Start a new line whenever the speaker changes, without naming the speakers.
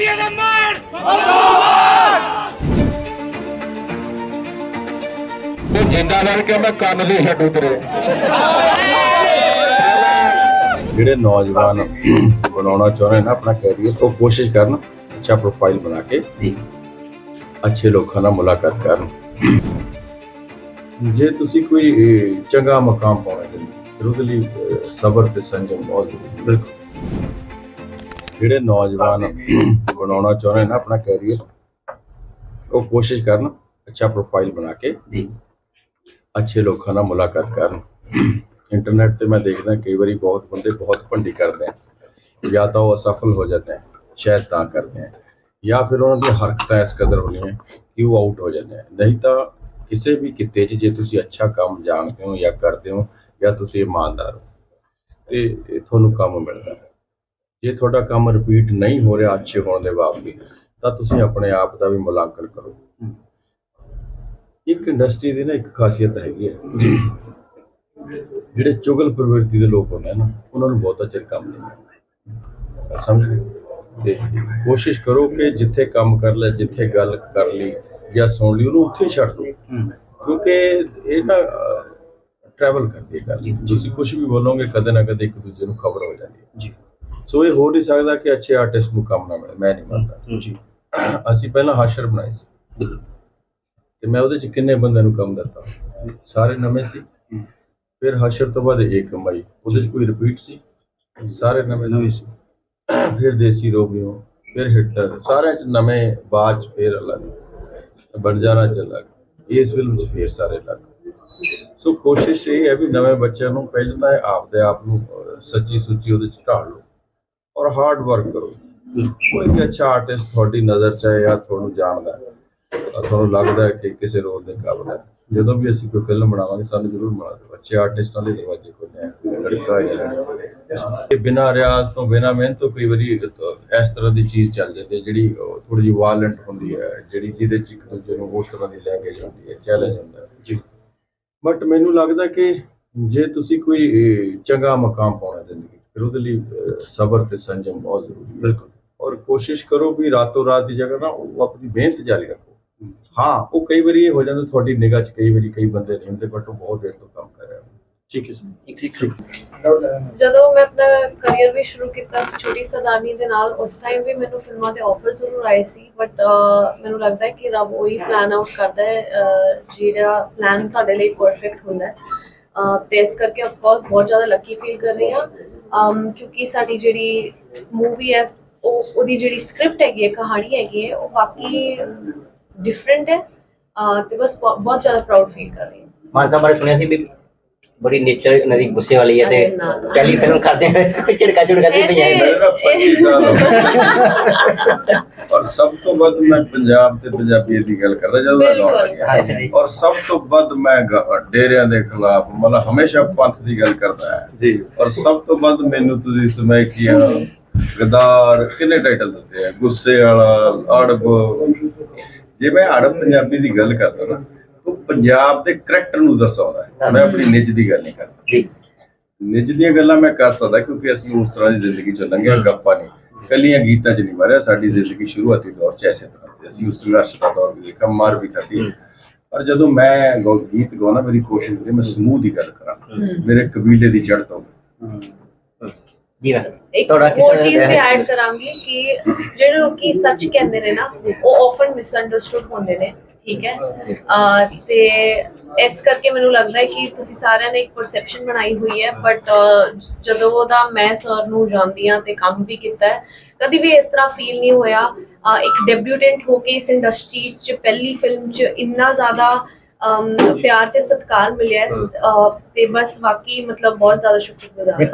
ਪੰਜਾਬੀਆਂ ਦਾ ਮਾਣ
ਤੇ ਜਿੰਦਾ ਲੜ ਕੇ ਮੈਂ ਕੰਨ ਦੇ ਛੱਡੂ ਤੇਰੇ।
ਜਿਹੜੇ ਨੌਜਵਾਨ ਬਣਾਉਣਾ ਚਾਹੁੰਦੇ ਨੇ ਨਾ ਆਪਣਾ ਕੈਰੀਅਰ ਉਹ ਕੋਸ਼ਿਸ਼ ਕਰਨ ਅੱਛਾ ਪ੍ਰੋਫਾਈਲ ਬਣਾ ਕੇ ਅੱਛੇ ਲੋਕਾਂ ਨਾਲ ਮੁਲਾਕਾਤ ਕਰਨ। ਜੇ ਤੁਸੀਂ ਕੋਈ ਅਹ, ਚੰਗਾ ਮਕਾਮ ਪਾਉਣਾ ਚਾਹੁੰਦੇ ਹੋ, ਫਿਰ ਉਹਦੇ ਲਈ ਅਹ, ਸਬਰ ਤੇ ਸੰਜਮ ਬਹੁਤ ਜ਼ਰੂਰੀ ਹੈ। ਬਿਲਕੁਲ। ਜਿਹੜੇ ਨੌਜਵਾਨ ਬਣਾਉਣਾ ਚਾਹੁੰਦੇ ਨੇ ਆਪਣਾ ਕੈਰੀਅਰ ਉਹ ਕੋਸ਼ਿਸ਼ ਕਰਨ ਅੱਛਾ ਪ੍ਰੋਫਾਈਲ ਬਣਾ ਕੇ ਅੱਛੇ ਲੋਕਾਂ ਨਾਲ ਮੁਲਾਕਾਤ ਕਰਨ। ਇੰਟਰਨੈਟ ਤੇ ਮੈਂ ਦੇਖਦਾ ਕਈ ਵਾਰੀ ਬਹੁਤ ਬੰਦੇ ਬਹੁਤ ਭੰਡੀ ਕਰਦੇ ਆ। ਜਾਂ ਤਾਂ ਉਹ ਅਸਫਲ ਹੋ ਜਾਂਦੇ ਆ ਸ਼ਾਇਦ ਤਾਂ ਕਰਦੇ ਆ। ਜਾਂ ਫਿਰ ਉਹਨਾਂ ਦੀ ਹਰਕਤਾਂ ਇਸ ਕਦਰ ਹੁੰਦੀਆਂ ਕਿ ਉਹ ਆਊਟ ਹੋ ਜਾਂਦੇ ਆ। ਨਹੀਂ ਤਾਂ ਕਿਸੇ ਵੀ ਕਿੱਤੇ 'ਚ ਜੇ ਤੁਸੀਂ ਅੱਛਾ ਕੰਮ ਜਾਣਦੇ ਹੋ ਜਾਂ ਕਰਦੇ ਹੋ ਜਾਂ ਤੁਸੀਂ ਇਮਾਨਦਾਰ ਹੋ ਤੇ ਤੁਹਾਨੂੰ ਕੰਮ ਮਿਲਦਾ। ਹੈ ਜੇ ਤੁਹਾਡਾ ਕੰਮ ਰਿਪੀਟ ਨਹੀਂ ਹੋ ਰਿਹਾ ਅੱਛੇ ਹੋਣ ਦੇ ਬਾਵਜੂਦ ਤਾਂ ਤੁਸੀਂ ਆਪਣੇ ਆਪ ਦਾ ਵੀ ਮੁਲਾਂਕਣ ਕਰੋ। ਇੱਕ ਇੰਡਸਟਰੀ ਦੀ ਨਾ ਇੱਕ ਖਾਸੀਅਤ ਹੈਗੀ ਹੈ। ਜਿਹੜੇ ਚੁਗਲ ਪ੍ਰਵਿਰਤੀ ਦੇ ਲੋਕ ਹੁੰਦੇ ਨਾ ਉਹਨਾਂ ਨੂੰ ਬਹੁਤਾ ਚਿਰ ਕੰਮ ਨਹੀਂ ਮਿਲਦਾ। ਸਮਝ ਗਏ? ਤੇ ਕੋਸ਼ਿਸ਼ ਕਰੋ ਕਿ ਜਿੱਥੇ ਕੰਮ ਕਰ ਲੈ ਜਿੱਥੇ ਗੱਲ ਕਰ ਲਈ ਜਾਂ ਸੁਣ ਲਈ ਉਹਨੂੰ ਉੱਥੇ ਛੱਡ ਦਿਓ। ਕਿਉਂਕਿ ਇਹ ਨਾ ਟਰੈਵਲ ਕਰਦੀ ਹੈ ਗੱਲ। ਤੁਸੀਂ ਕੁਝ ਵੀ ਬੋਲੋਗੇ ਕਦੇ ਨਾ ਕਦੇ ਇੱਕ ਦੂਜੇ ਨੂੰ ਖਬਰ ਹੋ ਜਾਂਦੀ ਹੈ।
ਜੀ।
ਸੋ ਇਹ ਹੋ ਨਹੀਂ ਸਕਦਾ ਕਿ ਅੱਛੇ ਆਰਟਿਸਟ ਨੂੰ ਕੰਮ ਨਾ ਮਿਲੇ ਮੈਂ ਨਹੀਂ ਮੰਨਦਾ।
ਜੀ।
ਅਸੀਂ ਪਹਿਲਾਂ ਹਾਸ਼ਰ ਬਣਾਈ ਸੀ। ਤੇ ਮੈਂ ਉਹਦੇ ਚ ਕਿੰਨੇ ਬੰਦਿਆਂ ਨੂੰ ਕੰਮ ਦਿੱਤਾ? ਸਾਰੇ ਨਵੇਂ ਸੀ। ਫਿਰ ਹਾਸ਼ਰ ਤੋਂ ਬਾਅਦ ਇੱਕ ਕਮਾਈ। ਉਹਦੇ ਚ ਕੋਈ ਰਿਪੀਟ ਸੀ? ਸਾਰੇ ਨਵੇਂ
ਨਵੇਂ ਸੀ।
ਫਿਰ ਦੇਸੀ ਰੋਮੀਓ ਫਿਰ ਹਿਟਲਰ ਸਾਰਿਆਂ ਚ ਨਵੇਂ ਬਾਅਦ ਚ ਫਿਰ ਅਲੱਗ। ਬਣ ਜਾਣਾ ਚ ਅਲੱਗ। ਇਸ ਫਿਲਮ ਚ ਫਿਰ ਸਾਰੇ ਅਲੱਗ। ਸੋ ਕੋਸ਼ਿਸ਼ ਇਹ ਹੈ ਵੀ ਨਵੇਂ ਬੱਚਿਆਂ ਨੂੰ ਪਹਿਲਾਂ ਤਾਂ ਇਹ ਆਪਦੇ ਆਪ ਨੂੰ ਸੱਚੀ ਸੁੱਚੀ ਉਹਦੇ ਚ ਢਾਲ ਲਓ। ਔਰ ਹਾਰਡ ਵਰਕ ਕਰੋ। ਕੋਈ ਵੀ ਅੱਛਾ ਆਰਟਿਸਟ ਤੁਹਾਡੀ ਨਜ਼ਰ ਚ ਹੈ ਜਾਂ ਤੁਹਾਨੂੰ ਜਾਣਦਾ ਹੈ ਤੁਹਾਨੂੰ ਲੱਗਦਾ ਹੈ ਕਿ ਕਿਸੇ ਰੋਲ ਦੇ ਕਾਬਿਲ ਹੈ। ਜਦੋਂ ਵੀ ਅਸੀਂ ਕੋਈ ਫਿਲਮ ਬਣਾਵਾਂਗੇ, ਸਾਨੂੰ ਜ਼ਰੂਰ ਬਣਾ ਦਿਓ। ਅੱਛੇ ਆਰਟਿਸਟਾਂ ਦੇ ਦਰਵਾਜ਼ੇ ਖੋਲ੍ਹੇ ਹੈ ਲੜਕਾ ਜਾਂ ਲੜਕੀ ਬਿਨਾਂ ਰਿਆਜ਼ ਤੋਂ, ਬਿਨਾਂ ਮਿਹਨਤ ਤੋਂ ਕਈ ਵਾਰੀ ਇਸ ਤਰ੍ਹਾਂ ਦੀ ਚੀਜ਼ ਚੱਲ ਜਾਂਦੀ ਹੈ, ਜਿਹੜੀ ਥੋੜੀ ਜਿਹੀ ਵਾਇਲੈਂਟ ਹੁੰਦੀ ਹੈ, ਜਿਹੜੀ ਜਿਹਦੇ ਚ ਇੱਕ ਦੂਜੇ ਨੂੰ ਉਸ ਤਰ੍ਹਾਂ ਦੀ ਲੈਂਗੁਏਜ ਹੁੰਦੀ ਹੈ ਚੈਲੰਜ ਹੁੰਦਾ
ਜੀ।
ਬਟ ਮੈਨੂੰ ਲੱਗਦਾ ਕਿ ਜੇ ਤੁਸੀਂ ਕੋਈ ਚੰਗਾ ਮਕਾਮ ਪਾਉਣਾ ਜ਼ਿੰਦਗੀ ਫਿਰ ਉਹਦੇ ਲਈ ਅਹ, ਸਬਰ ਤੇ ਸੰਜਮ ਬਹੁਤ ਜ਼ਰੂਰੀ ਹੈ।
ਬਿਲਕੁਲ।
ਔਰ ਕੋਸ਼ਿਸ਼ ਕਰੋ ਵੀ ਰਾਤੋਂ ਰਾਤ ਦੀ ਜਗ੍ਹਾ ਨਾ ਉਹ ਆਪਣੀ ਮਿਹਨਤ ਜਾਰੀ ਰੱਖੋ। ਹਾਂ। ਉਹ ਕਈ ਵਾਰੀ ਇਹ ਹੋ ਜਾਂਦਾ ਤੁਹਾਡੀ ਨਿਗਾਹ 'ਚ ਕਈ ਵਾਰੀ ਕਈ ਬੰਦੇ ਨਹੀਂ ਹੁੰਦੇ ਬਟ ਉਹ ਬਹੁਤ ਦੇਰ ਤੋਂ ਕੰਮ ਕਰ ਰਹੇ
ਠੀਕ ਹੈ ਸਰ।
ਠੀਕ।
ਜਦੋਂ ਮੈਂ ਆਪਣਾ ਕੈਰੀਅਰ ਵੀ ਸ਼ੁਰੂ ਕੀਤਾ ਸੀ ਛੋਟੀ ਸਦਾਨੀ ਦੇ ਨਾਲ ਉਸ ਟਾਈਮ ਵੀ ਮੈਨੂੰ ਫਿਲਮਾਂ ਦੇ ਆਫਰ ਜ਼ਰੂਰ ਆਏ ਸੀ ਬਟ ਮੈਨੂੰ ਲੱਗਦਾ ਹੈ ਕਿ ਰੱਬ ਉਹੀ ਪਲਾਨ ਆਊਟ ਕਰਦਾ ਹੈ ਜਿਹੜਾ ਪਲਾਨ ਤੁਹਾਡੇ ਲਈ ਪਰਫੈਕਟ ਹੁੰਦਾ ਹੈ। ਤੇ ਇਸ ਕਰਕੇ ਆਫ ਕੋਰਸ ਬਹੁਤ ਜ਼ਿਆਦਾ ਲੱਕੀ ਫੀਲ ਕਰ ਰਹੀ ਹਾਂ। ਅਮ, ਕਿਉਂਕਿ ਸਾਡੀ ਜਿਹੜੀ ਮੂਵੀ ਹੈ ਉਹ ਉਹਦੀ ਜਿਹੜੀ ਸਕ੍ਰਿਪਟ ਹੈਗੀ ਹੈ ਕਹਾਣੀ ਹੈਗੀ ਹੈ ਉਹ ਬਾਕੀ ਡਿਫਰੈਂਟ ਹੈ। ਅਹ, ਤੇ ਬਸ ਬਹੁਤ ਬਹੁਤ ਜ਼ਿਆਦਾ ਪ੍ਰਾਊਡ ਫੀਲ ਕਰ ਰਹੀ ਹਾਂ।
ਮਾਨ ਬਾਰੇ ਸੁਣਿਆ ਸੀ ਵੀ ਬੜੀ ਨੇਚਰ ਇਹਨਾਂ ਦੀ ਗੁੱਸੇ ਵਾਲੀ ਹੈ ਤੇ
ਨਾ, ਨਾ।
ਪਹਿਲੀ ਫਿਲਮ ਕਰਦੇ ਹੋਏ ਝਿੜਕਾ ਝੁੜਕਾ ਦੀ
ਇਹ?
ਭਜਾਈ
ਤੇ-
ਮੇਰਾ 25 ਸਾਲ ਹੋ ਗਏ। ਔਰ ਸਭ ਤੋਂ ਵੱਧ ਮੈਂ ਪੰਜਾਬ ਤੇ ਪੰਜਾਬੀਅਤ ਦੀ ਗੱਲ ਕਰਦਾ ਜਦੋਂ ਮੈਂ ਗਾਉਣ ਲੱਗਿਆ।
ਹਾਂਜੀ।
ਔਰ ਸਭ ਤੋਂ ਵੱਧ ਮੈਂ ਗ- ਡੇਰਿਆਂ ਦੇ ਖਿਲਾਫ ਮਤਲਬ ਹਮੇਸ਼ਾ ਪੰਥ ਦੀ ਗੱਲ ਕਰਦਾ ਹੈ।
ਜੀ।
ਔਰ ਸਭ ਤੋਂ ਵੱਧ ਮੈਨੂੰ ਤੁਸੀਂ ਸਮਝ ਕੀਆ ਗਦਾਰ ਕਿੰਨੇ ਟਾਈਟਲ ਦਿੱਤੇ ਆ? ਗੁੱਸੇ ਵਾਲਾ ਅੜਬ। ਜੇ ਮੈਂ ਅੜਬ ਪੰਜਾਬੀ ਦੀ ਗੱਲ ਕਰਦਾ ਨਾ ਪੰਜਾਬ ਦੇ ਕਰੈਕਟਰ ਨੂੰ ਦਰਸਾਉਂਦਾ ਹੈ। ਮੈਂ ਆਪਣੀ ਨਿੱਜ ਦੀ ਗੱਲ ਨਹੀਂ ਕਰਦਾ।
ਜੀ।
ਨਿੱਜ ਦੀਆਂ ਗੱਲਾਂ ਮੈਂ ਕਰ ਸਕਦਾ ਕਿਉਂਕਿ ਅਸੀਂ ਉਸ ਤਰ੍ਹਾਂ ਦੀ ਜ਼ਿੰਦਗੀ ਚ ਲੰਘਿਆ ਗੱਪਾਂ ਨਹੀਂ। ਕੱਲੀਆਂ ਗੀਤਾਂ ਚ ਨਹੀਂ ਮਾਰਿਆ ਸਾਡੀ ਜ਼ਿੰਦਗੀ ਸ਼ੁਰੂਆਤੀ ਦੌਰ ਚ ਐਸੇ ਤਰ੍ਹਾਂ ਦੀ। ਅਸੀਂ ਉਸ ਸੰਘਰਸ਼ ਦਾ ਦੌਰ ਵੀ ਦੇਖਿਆ ਮਾਰ ਵੀ ਖਾਧੀ। ਪਰ ਜਦੋਂ ਮੈਂ ਗੀਤ ਗਾਉਣਾ ਮੇਰੀ ਕੋਸ਼ਿਸ਼ ਹੁੰਦੀ ਹੈ ਮੈਂ ਸਮੂਹ ਦੀ ਗੱਲ ਕਰਾਂ। ਮੇਰੇ ਕਬੀਲੇ ਦੀ ਜੜ ਤੋਂ।
ਜੀ ਮੈਂ
ਇੱਕ
ਤੁਹਾਡਾ ਕਿਸੇ
ਚੀਜ਼ ਵੀ ਐਡ ਕਰਾਂਗੀ ਕਿ ਜਿਹੜੇ ਲੋਕੀ ਸੱਚ ਕਹਿੰਦੇ ਨੇ ਨਾ ਉਹ ਆਫਨ ਮਿਸਅੰਡਰਸਟੂਡ ਹੁੰਦੇ ਨੇ। ਠੀਕ ਹੈ? ਅਹ ਤੇ ਇਸ ਕਰਕੇ ਮੈਨੂੰ ਲੱਗਦਾ ਹੈ ਕਿ ਤੁਸੀਂ ਸਾਰਿਆਂ ਨੇ ਇੱਕ ਪਰਸੈਪਸ਼ਨ ਬਣਾਈ ਹੋਈ ਹੈ ਬਟ ਜਦੋਂ ਉਹਦਾ ਮੈਂ ਸਰ ਨੂੰ ਜਾਣਦੀ ਹਾਂ ਤੇ ਕੰਮ ਵੀ ਕੀਤਾ ਹੈ ਕਦੀ ਵੀ ਇਸ ਤਰ੍ਹਾਂ ਫੀਲ ਨਹੀਂ ਹੋਇਆ। ਇੱਕ ਡੈਬਿਊਟੈਂਟ ਹੋ ਕੇ ਇਸ ਇੰਡਸਟਰੀ 'ਚ ਪਹਿਲੀ ਫਿਲਮ 'ਚ ਇੰਨਾ ਜ਼ਿਆਦਾ ਪਿਆਰ ਤੇ ਸਤਿਕਾਰ ਮਿਲਿਆ ਤੇ ਬਸ ਵਾਕਈ ਮਤਲਬ ਬਹੁਤ ਜ਼ਿਆਦਾ ਸ਼ੁਕਰਗੁਜ਼ਾਰ।